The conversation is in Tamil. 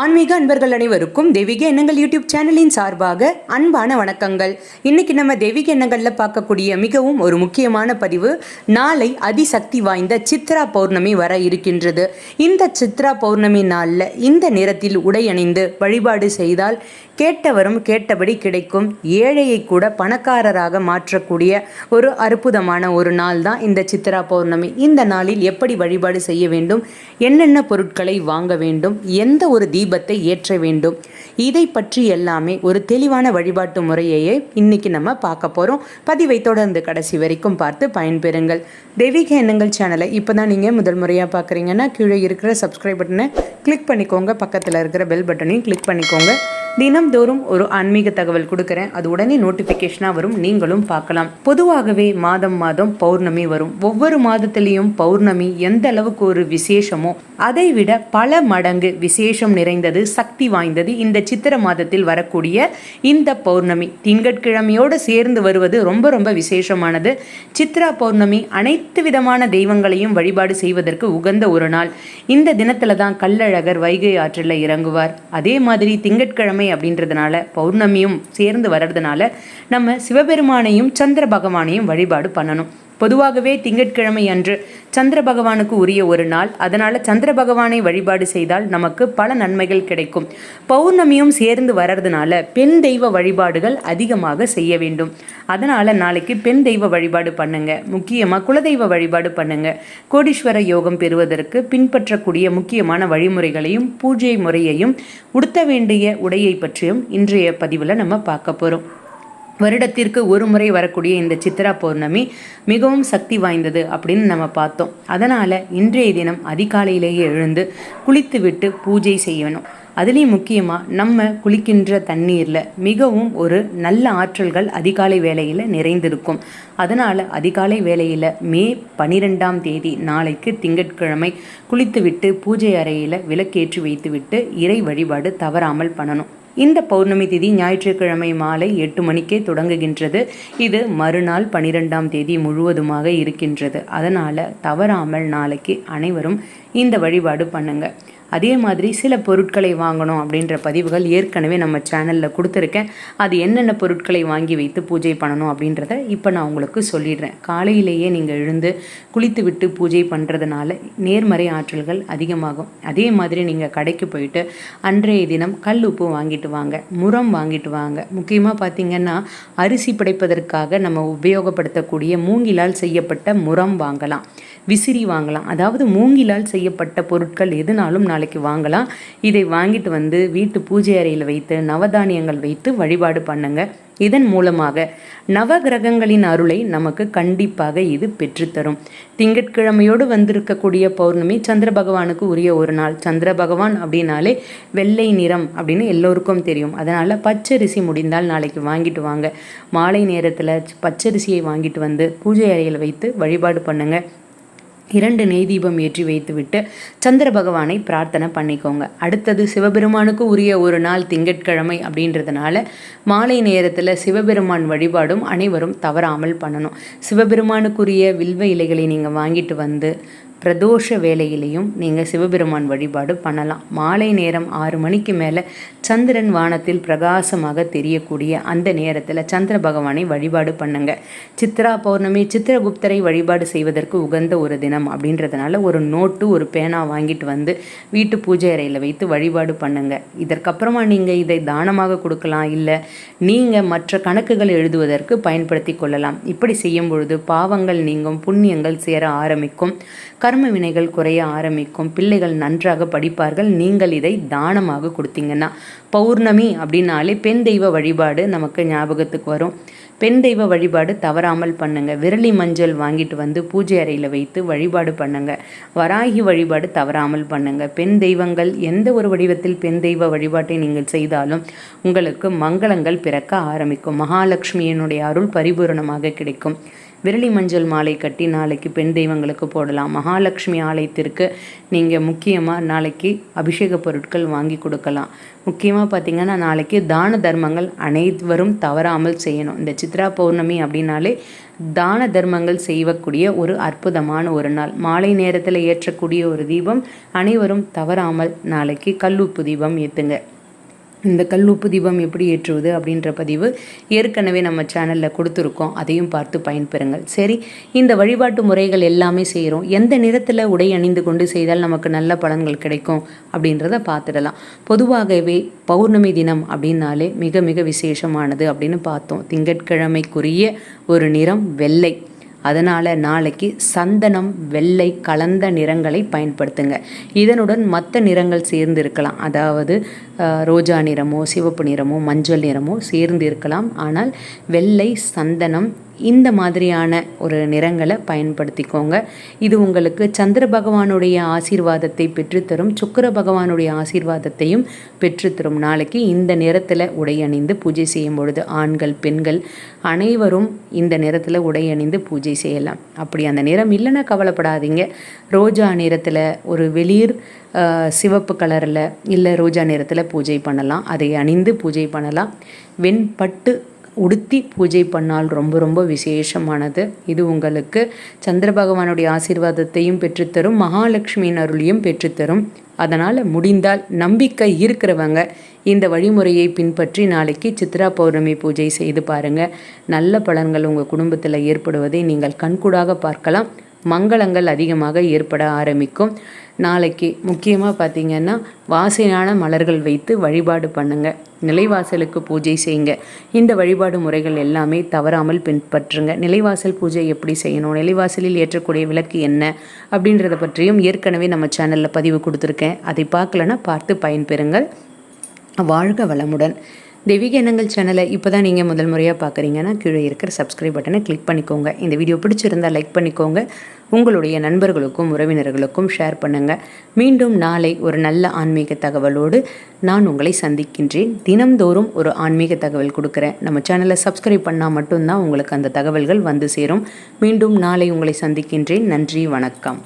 ஆன்மீக அன்பர்கள் அனைவருக்கும் தெய்வீக எண்ணங்கள் யூடியூப் சேனலின் சார்பாக அன்பான வணக்கங்கள். இன்னைக்கு நம்ம தெய்வீக எண்ணங்களில் பார்க்கக்கூடிய மிகவும் ஒரு முக்கியமான பதிவு நாளை அதிசக்தி வாய்ந்த சித்ரா பௌர்ணமி வர இருக்கின்றது. இந்த சித்ரா பௌர்ணமி நாளில் இந்த நிறத்தில் உடை அணிந்து வழிபாடு செய்தால் கேட்டவரும் கேட்டபடி கிடைக்கும். ஏழையை கூட பணக்காரராக மாற்றக்கூடிய ஒரு அற்புதமான ஒரு நாள் தான் இந்த சித்ரா பௌர்ணமி. இந்த நாளில் எப்படி வழிபாடு செய்ய வேண்டும்? என்னென்ன பொருட்களை வாங்க வேண்டும்? எந்த ஒரு தீபத்தை ஏற்ற வேண்டும். இதை பற்றி எல்லாமே ஒரு தெளிவான வழிபாட்டு முறையையே இன்னைக்கு நம்ம பார்க்க போகிறோம் பதிவை தொடர்ந்து கடைசி வரைக்கும் பார்த்து பயன்பெறுங்கள். தெய்வீக எண்ணங்கள் சேனலை இப்போ தான் நீங்கள் முதல் முறையாக பார்க்குறீங்கன்னா கீழே இருக்கிற சப்ஸ்கிரைப் பட்டனை கிளிக் பண்ணிக்கோங்க. பக்கத்தில் இருக்கிற பெல் பட்டனையும் கிளிக் பண்ணிக்கோங்க. தினம்தோறும் ஒரு ஆன்மீக தகவல் கொடுக்குறேன். அது உடனே நோட்டிஃபிகேஷனாக வரும். நீங்களும் பார்க்கலாம். பொதுவாகவே மாதம் மாதம் பௌர்ணமி வரும். ஒவ்வொரு மாதத்திலையும் பௌர்ணமி எந்த அளவுக்கு ஒரு விசேஷமோ அதை விட பல மடங்கு விசேஷம் நிறைந்தது சக்தி வாய்ந்தது இந்த சித்திர மாதத்தில் வரக்கூடிய இந்த பௌர்ணமி. திங்கட்கிழமையோடு சேர்ந்து வருவது ரொம்ப ரொம்ப விசேஷமானது. சித்ரா பௌர்ணமி அனைத்து விதமான தெய்வங்களையும் வழிபாடு செய்வதற்கு உகந்த ஒரு நாள். இந்த தினத்தில் தான் கள்ளழகர் வைகை ஆற்றில் இறங்குவார். அதே மாதிரி திங்கட்கிழமை அப்படின்றதுனால பௌர்ணமியும் சேர்ந்து வர்றதுனால நம்ம சிவபெருமானையும் சந்திர பகவானையும் வழிபாடு பண்ணணும். பொதுவாகவே திங்கட்கிழமை அன்று சந்திர பகவானுக்கு உரிய ஒரு நாள். அதனால் சந்திர பகவானை வழிபாடு செய்தால் நமக்கு பல நன்மைகள் கிடைக்கும். பௌர்ணமியும் சேர்ந்து வர்றதுனால பெண் தெய்வ வழிபாடுகள் அதிகமாக செய்ய வேண்டும். அதனால் நாளைக்கு பெண் தெய்வ வழிபாடு பண்ணுங்க. முக்கியமாக குலதெய்வ வழிபாடு பண்ணுங்க. கோடீஸ்வர யோகம் பெறுவதற்கு பின்பற்றக்கூடிய முக்கியமான வழிமுறைகளையும் பூஜை முறையையும் உடுத்த வேண்டிய உடையை பற்றியும் இன்றைய பதிவில் நம்ம பார்க்க போகிறோம் வருடத்திற்கு ஒரு முறை வரக்கூடிய இந்த சித்ரா பௌர்ணமி மிகவும் சக்தி வாய்ந்தது அப்படின்னு நம்ம பார்த்தோம். அதனால் இன்றைய தினம் அதிகாலையிலேயே எழுந்து குளித்துவிட்டு பூஜை செய்யணும். அதுலேயும் முக்கியமாக நம்ம குளிக்கின்ற தண்ணீரில் மிகவும் ஒரு நல்ல ஆற்றல்கள் அதிகாலை வேலையில் நிறைந்திருக்கும். அதனால் அதிகாலை வேலையில் மே பனிரெண்டாம் தேதி நாளைக்கு திங்கட்கிழமை குளித்துவிட்டு பூஜை அறையில் விளக்கேற்றி வைத்துவிட்டு இறை வழிபாடு தவறாமல் பண்ணணும். இந்த பௌர்ணமி திதி ஞாயிற்றுக்கிழமை மாலை எட்டு மணிக்கே தொடங்குகின்றது. இது மறுநாள் பனிரெண்டாம் தேதி முழுவதுமாக இருக்கின்றது. அதனால் தவறாமல் நாளைக்கு அனைவரும் இந்த வழிபாடு பண்ணுங்க. அதே மாதிரி சில பொருட்களை வாங்கணும் அப்படின்ற பதிவுகள் ஏற்கனவே நம்ம சேனலில் கொடுத்துருக்கேன். அது என்னென்ன பொருட்களை வாங்கி வைத்து பூஜை பண்ணணும் அப்படின்றத இப்போ நான் உங்களுக்கு சொல்லிடுறேன். காலையிலேயே நீங்கள் எழுந்து குளித்து விட்டு பூஜை பண்ணுறதுனால நேர்மறை ஆற்றல்கள் அதிகமாகும். அதே மாதிரி நீங்கள் கடைக்கு போயிட்டு அன்றைய தினம் கல் உப்பு வாங்கிட்டு வாங்க முரம் வாங்கிட்டு வாங்க. முக்கியமாக பார்த்தீங்கன்னா அரிசி படைப்பதற்காக நம்ம உபயோகப்படுத்தக்கூடிய மூங்கிலால் செய்யப்பட்ட முரம் வாங்கலாம். விசிறி வாங்கலாம். அதாவது மூங்கிலால் செய்யப்பட்ட பொருட்கள் எதுனாலும் நாளைக்கு வாங்கலாம். இதை வாங்கிட்டு வந்து வீட்டு பூஜை அறையில் வைத்து நவதானியங்கள் வைத்து வழிபாடு பண்ணுங்க. இதன் மூலமாக நவகிரகங்களின் அருளை நமக்கு கண்டிப்பாக இது பெற்றுத்தரும். திங்கட்கிழமையோடு வந்திருக்கக்கூடிய பௌர்ணமி சந்திர பகவானுக்கு உரிய ஒரு நாள். சந்திர பகவான் அப்படின்னாலே வெள்ளை நிறம் அப்படின்னு எல்லோருக்கும் தெரியும். அதனால் பச்சரிசி முடிந்தால் நாளைக்கு வாங்கிட்டு வாங்க. மாலை நேரத்தில் பச்சரிசியை வாங்கிட்டு வந்து பூஜை அறையில் வைத்து வழிபாடு பண்ணுங்கள் இரண்டு நெய் தீபம் ஏற்றி வைத்துவிட்டு சந்திர பகவானை பிரார்த்தனை பண்ணிக்கோங்க. அடுத்தது சிவபெருமானுக்கு உரிய ஒரு நாள் திங்கட்கிழமை அப்படின்றதுனால மாலை நேரத்தில் சிவபெருமான் வழிபாடும் அனைவரும் தவறாமல் பண்ணணும். சிவபெருமானுக்குரிய வில்வ இலைகளை நீங்கள் வாங்கிட்டு வந்து பிரதோஷ வேலையிலையும் நீங்கள் சிவபெருமான் வழிபாடு பண்ணலாம். மாலை நேரம் ஆறு மணிக்கு மேலே சந்திரன் வானத்தில் பிரகாசமாக தெரியக்கூடிய அந்த நேரத்தில் சந்திர பகவானை வழிபாடு பண்ணுங்க. சித்ரா பௌர்ணமி சித்திரகுப்தரை வழிபாடு செய்வதற்கு உகந்த ஒரு தினம் அப்படின்றதுனால ஒரு நோட்டு ஒரு பேனா வாங்கிட்டு வந்து வீட்டு பூஜை அறையில் வைத்து வழிபாடு பண்ணுங்க. இதற்கப்புறமா நீங்கள் இதை தானமாக கொடுக்கலாம் இல்லை நீங்கள் மற்ற கணக்குகள் எழுதுவதற்கு பயன்படுத்தி கொள்ளலாம். இப்படி செய்யும் பொழுது பாவங்கள் நீங்கும் புண்ணியங்கள் சேர ஆரம்பிக்கும். கர்ம வினைகள் குறைய ஆரம்பிக்கும். பிள்ளைகள் நன்றாக படிப்பார்கள். நீங்கள் இதை தானமாக கொடுத்தீங்கன்னா பௌர்ணமி அப்படின்னாலே பெண் தெய்வ வழிபாடு நமக்கு ஞாபகத்துக்கு வரும். பெண் தெய்வ வழிபாடு தவறாமல் பண்ணுங்க. விரலி மஞ்சள் வாங்கிட்டு வந்து பூஜை அறையில் வைத்து வழிபாடு பண்ணுங்க. வராகி வழிபாடு தவறாமல் பண்ணுங்க. பெண் தெய்வங்கள் எந்த ஒரு வடிவத்தில் பெண் தெய்வ வழிபாட்டை நீங்கள் செய்தாலும் உங்களுக்கு மங்களங்கள் பிறக்க ஆரம்பிக்கும். மகாலட்சுமியினுடைய அருள் பரிபூரணமாக கிடைக்கும். விரலி மஞ்சள் மாலை கட்டி நாளைக்கு பெண் தெய்வங்களுக்கு போடலாம். மகாலட்சுமி ஆலயத்திற்கு நீங்கள் முக்கியமாக நாளைக்கு அபிஷேக பொருட்கள் வாங்கி கொடுக்கலாம். முக்கியமாக பார்த்தீங்கன்னா நாளைக்கு தான தர்மங்கள் அனைவரும் தவறாமல் செய்யணும். இந்த சித்ரா பௌர்ணமி அப்படின்னாலே தான தர்மங்கள் செய்யக்கூடிய ஒரு அற்புதமான ஒரு நாள். மாலை நேரத்தில் ஏற்றக்கூடிய ஒரு தீபம் அனைவரும் தவறாமல் நாளைக்கு கல்லூப்பு தீபம் ஏற்றுங்க இந்த கல் உப்பு தீபம் எப்படி ஏற்றுவது அப்படின்ற பதிவு ஏற்கனவே நம்ம சேனலில் கொடுத்துருக்கோம். அதையும் பார்த்து பயன்பெறுங்கள். சரி இந்த வழிபாட்டு முறைகள் எல்லாமே செய்கிறோம் எந்த நிறத்தில் உடை அணிந்து கொண்டு செய்தால் நமக்கு நல்ல பலன்கள் கிடைக்கும் அப்படின்றத பார்த்துடலாம். பொதுவாகவே பௌர்ணமி தினம் அப்படின்னாலே மிக மிக விசேஷமானது அப்படின்னு பார்த்தோம். திங்கட்கிழமைக்குரிய ஒரு நிறம் வெள்ளை. அதனால் நாளைக்கு சந்தனம் வெள்ளை கலந்த நிறங்களை பயன்படுத்துங்க. இதனுடன் மற்ற நிறங்கள் சேர்ந்து இருக்கலாம். அதாவது ரோஜா நிறமோ சிவப்பு நிறமோ மஞ்சள் நிறமோ சேர்ந்து இருக்கலாம். ஆனால் வெள்ளை சந்தனம் இந்த மாதிரியான ஒரு நிறங்களை பயன்படுத்திக்கோங்க. இது உங்களுக்கு சந்திர பகவானுடைய ஆசீர்வாதத்தை பெற்றுத்தரும் சுக்கர பகவானுடைய ஆசீர்வாதத்தையும் பெற்றுத்தரும். நாளைக்கு இந்த நிறத்தில் உடை அணிந்து பூஜை செய்யும் பொழுது ஆண்கள் பெண்கள் அனைவரும் இந்த நிறத்தில் உடை அணிந்து பூஜை செய்யலாம். அப்படி அந்த நிறம் இல்லைன்னா கவலைப்படாதீங்க. ரோஜா நிறத்தில் ஒரு வெளிர் சிவப்பு கலரில் இல்லை ரோஜா நிறத்தில் பூஜை பண்ணலாம். அதை அணிந்து பூஜை பண்ணலாம். வெண்பட்டு உடுத்தி பூஜை பண்ணால் ரொம்ப ரொம்ப விசேஷமானது. இது உங்களுக்கு சந்திர பகவானுடைய ஆசீர்வாதத்தையும் பெற்றுத்தரும் மகாலட்சுமியின் அருளையும் பெற்றுத்தரும். அதனால் முடிந்தால் நம்பிக்கை இருக்கிறவங்க இந்த வழிமுறையை பின்பற்றி நாளைக்கு சித்ரா பௌர்ணமி பூஜை செய்து பாருங்கள் நல்ல பலன்கள் உங்கள் குடும்பத்தில் ஏற்படுவதை நீங்கள் கண்கூடாக பார்க்கலாம். மங்களங்கள் அதிகமாக ஏற்பட ஆரம்பிக்கும். நாளைக்கு முக்கியமாக பார்த்திங்கன்னா வாசையான மலர்கள் வைத்து வழிபாடு பண்ணுங்கள் நிலைவாசலுக்கு பூஜை செய்யுங்க. இந்த வழிபாடு முறைகள் எல்லாமே தவறாமல் பின்பற்றுங்க. நிலைவாசல் பூஜை எப்படி செய்யணும்? நிலைவாசலில் ஏற்றக்கூடிய விளக்கு என்ன? அப்படின்றத பற்றியும் ஏற்கனவே நம்ம சேனலில் பதிவு கொடுத்துருக்கேன். அதை பார்க்கலன்னா பார்த்து பயன்பெறுங்கள். வாழ்க வளமுடன். தெய்வீக எண்ணங்கள் சேனலை இப்போ தான் நீங்கள் முதல் முறையாக பார்க்குறீங்கன்னா கீழே இருக்கிற சப்ஸ்கிரைப் பட்டனை கிளிக் பண்ணிக்கோங்க. இந்த வீடியோ பிடிச்சிருந்தால் லைக் பண்ணிக்கோங்க. உங்களுடைய நண்பர்களுக்கும் உறவினர்களுக்கும் ஷேர் பண்ணுங்கள் மீண்டும் நாளை ஒரு நல்ல ஆன்மீக தகவலோடு நான் உங்களை சந்திக்கின்றேன். தினம்தோறும் ஒரு ஆன்மீக தகவல் கொடுக்குறேன். நம்ம சேனலை சப்ஸ்கிரைப் பண்ணால் மட்டும்தான் உங்களுக்கு அந்த தகவல்கள் வந்து சேரும். மீண்டும் நாளை உங்களை சந்திக்கின்றேன். நன்றி வணக்கம்.